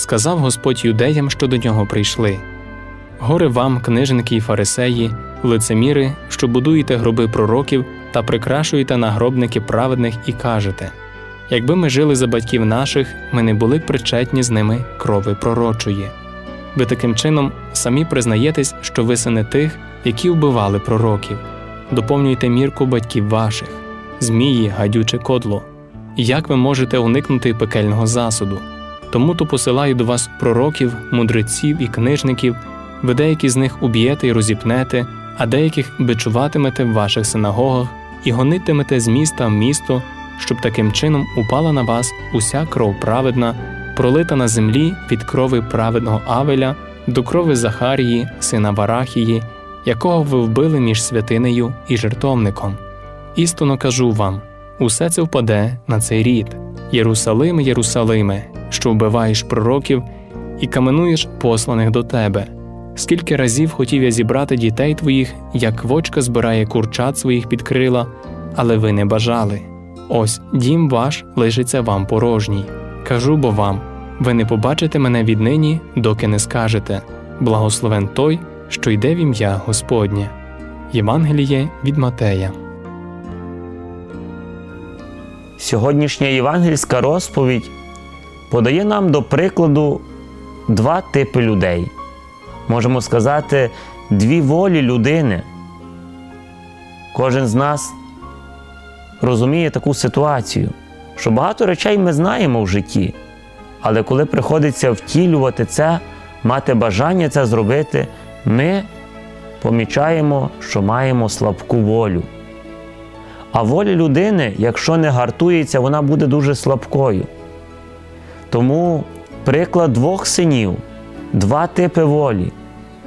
сказав Господь юдеям, що до нього прийшли. Горе вам, книжники і фарисеї, лицеміри, що будуєте гроби пророків та прикрашуєте нагробники праведних і кажете якби ми жили за батьків наших, ми не були причетні з ними крови пророчої. Ви таким чином самі признаєтесь, що ви сини тих, які вбивали пророків, доповнюйте мірку батьків ваших, змії, гадюче кодло. Як ви можете уникнути пекельного засуду? Тому то посилаю до вас пророків, мудреців і книжників, ви деякі з них уб'єте і розіпнете, а деяких бичуватимете в ваших синагогах і гонитимете з міста в місто, щоб таким чином упала на вас уся кров праведна, пролита на землі від крови праведного Авеля до крови Захарії, сина Варахії, якого ви вбили між святинею і жертовником. Істинно кажу вам: усе це впаде на цей рід. Єрусалиме, Єрусалиме, що вбиваєш пророків і каменуєш посланих до тебе. Скільки разів хотів я зібрати дітей твоїх, як вочка збирає курчат своїх під крила, але ви не бажали. Ось дім ваш лишиться вам порожній. Кажу бо вам: ви не побачите мене віднині, доки не скажете благословен той, що йде в ім'я Господнє. Євангеліє від Матея. Сьогоднішня євангельська розповідь подає нам до прикладу два типи людей. Можемо сказати, дві волі людини. Кожен з нас розуміє таку ситуацію, що багато речей ми знаємо в житті, але коли приходиться втілювати це, мати бажання це зробити, ми помічаємо, що маємо слабку волю. А воля людини, якщо не гартується, вона буде дуже слабкою. Тому приклад двох синів, два типи волі.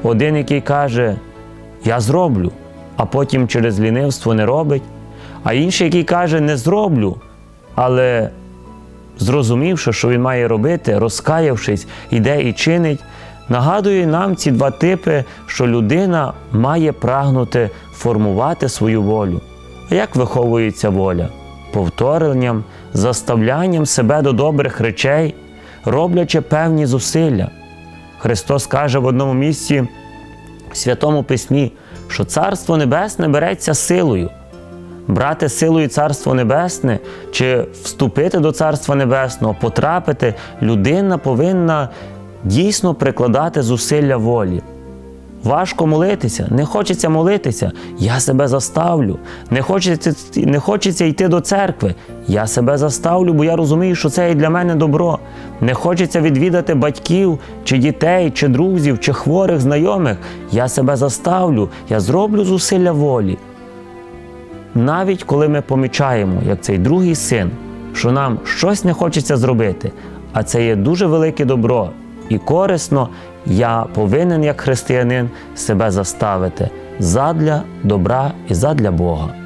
Один, який каже, я зроблю, а потім через лінивство не робить, а інший, який каже, не зроблю, але зрозумівши, що він має робити, розкаявшись, іде і чинить, нагадує нам ці два типи, що людина має прагнути формувати свою волю. А як виховується воля? Повторенням, заставлянням себе до добрих речей, роблячи певні зусилля. Христос каже в одному місці в Святому Письмі, що Царство Небесне береться силою. Брати силою Царство Небесне чи вступити до Царства Небесного, потрапити, людина повинна дійсно прикладати зусилля волі. Важко молитися, не хочеться молитися, я себе заставлю. Не хочеться, не хочеться йти до церкви, я себе заставлю, бо я розумію, що це і для мене добро. Не хочеться відвідати батьків, чи дітей, чи друзів, чи хворих, знайомих. Я себе заставлю, я зроблю зусилля волі. Навіть коли ми помічаємо, як цей другий син, що нам щось не хочеться зробити, а це є дуже велике добро і корисно, я повинен як християнин себе заставити задля добра і задля Бога.